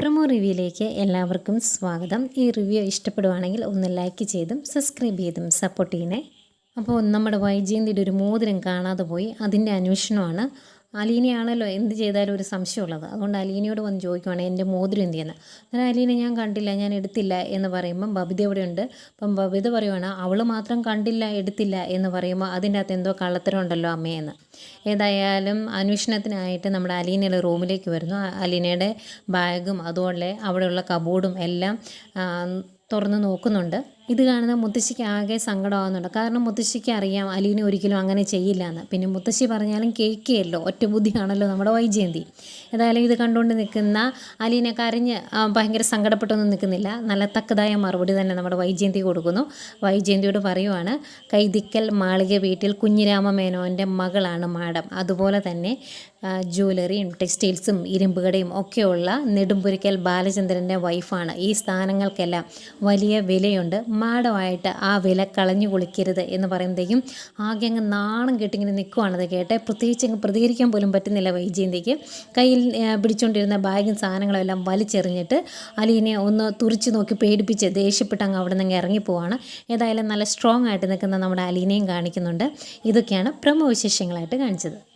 Promo റിവ്യൂയിലേക്ക് എല്ലാവർക്കും സ്വാഗതം. ഈ റിവ്യൂ ഇഷ്ടപ്പെടുവാണെങ്കിൽ ഒന്ന് ലൈക്ക് ചെയ്തും സബ്സ്ക്രൈബ് ചെയ്തും സപ്പോർട്ട് ചെയ്യണേ. അപ്പോൾ നമ്മുടെ വൈജയന്തിയുടെ ഒരു മോതിരം കാണാതെ പോയി. അതിന്റെ അന്വേഷണമാണ് അലീനയാണല്ലോ എന്ത് ചെയ്താലും ഒരു സംശയമുള്ളത്. അതുകൊണ്ട് അലീനയോട് വന്ന് ചോദിക്കുവാണ് എന്റെ മോതിരം എന്ത് ചെയ്യുന്നത് അങ്ങനെ അലീന ഞാൻ കണ്ടില്ല ഞാൻ എടുത്തില്ല എന്ന് പറയുമ്പം ബബിത ഉണ്ട് അപ്പം ബബിത പറയുവാണ് അവൾ മാത്രം കണ്ടില്ല എടുത്തില്ല എന്ന് പറയുമ്പോൾ അതിന്റെ അകത്ത് എന്തോ കള്ളത്തരം ഉണ്ടല്ലോ അമ്മയെന്ന് ഏതായാലും അന്വേഷണത്തിനായിട്ട് നമ്മുടെ അലീനയുടെ റൂമിലേക്ക് വരുന്നു. അലീനയുടെ ബാഗും അതുപോലെ അവിടെയുള്ള കബോർഡും എല്ലാം തുറന്ന് നോക്കുന്നുണ്ട്. ഇത് കാണുന്ന മുത്തശ്ശിക്ക് ആകെ സങ്കടമാകുന്നുണ്ട് കാരണം മുത്തശ്ശിക്ക് അറിയാം അലീനെ ഒരിക്കലും അങ്ങനെ ചെയ്യില്ല എന്ന് പിന്നെ മുത്തശ്ശി പറഞ്ഞാലും കേൾക്കുകയല്ലോ ഒറ്റ ബുദ്ധിയാണല്ലോ നമ്മുടെ വൈജയന്തി. ഏതായാലും ഇത് കണ്ടുകൊണ്ട് നിൽക്കുന്ന അലീനെ കരഞ്ഞ് ഭയങ്കര സങ്കടപ്പെട്ടൊന്നും നിൽക്കുന്നില്ല. നല്ല തക്കതായ മറുപടി തന്നെ നമ്മുടെ വൈജയന്തി കൊടുക്കുന്നു. വൈജയന്തിയോട് പറയുവാണ് കൈതിക്കൽ മാളിക വീട്ടിൽ കുഞ്ഞിരാമ മേനോന്റെ മകളാണ് മാഡം. അതുപോലെ തന്നെ ജ്വല്ലറിയും ടെക്സ്റ്റൈൽസും ഇരുമ്പുകടയും ഒക്കെയുള്ള നെടുമ്പുരിക്കൽ ബാലചന്ദ്രന്റെ വൈഫാണ് ഈ സ്ഥാനങ്ങൾക്കെല്ലാം വലിയ വിലയുണ്ട്. മാഡമായിട്ട് ആ വില കളഞ്ഞു കുളിക്കരുത് എന്ന് പറയുമ്പോഴത്തേക്കും ആകെ അങ്ങ് നാണം കെട്ടിങ്ങനെ നിൽക്കുവാണത് കേട്ടെ. പ്രത്യേകിച്ച് അങ്ങ് പ്രതികരിക്കാൻ പോലും പറ്റുന്നില്ല വൈജയന്തിക്ക്. കയ്യിൽ പിടിച്ചുകൊണ്ടിരുന്ന ബാഗും സാധനങ്ങളും എല്ലാം വലിച്ചെറിഞ്ഞിട്ട് അലീനെ ഒന്ന് തുറിച്ച് നോക്കി പേടിപ്പിച്ച് ദേഷ്യപ്പെട്ട് അങ്ങ് അവിടെ നിന്ന് ഇറങ്ങിപ്പോവാണ്. ഏതായാലും നല്ല സ്ട്രോങ് ആയിട്ട് നിൽക്കുന്ന നമ്മുടെ അലീനയും കാണിക്കുന്നുണ്ട്. ഇതൊക്കെയാണ് പ്രമുഖ വിശേഷങ്ങളായിട്ട് കാണിച്ചത്.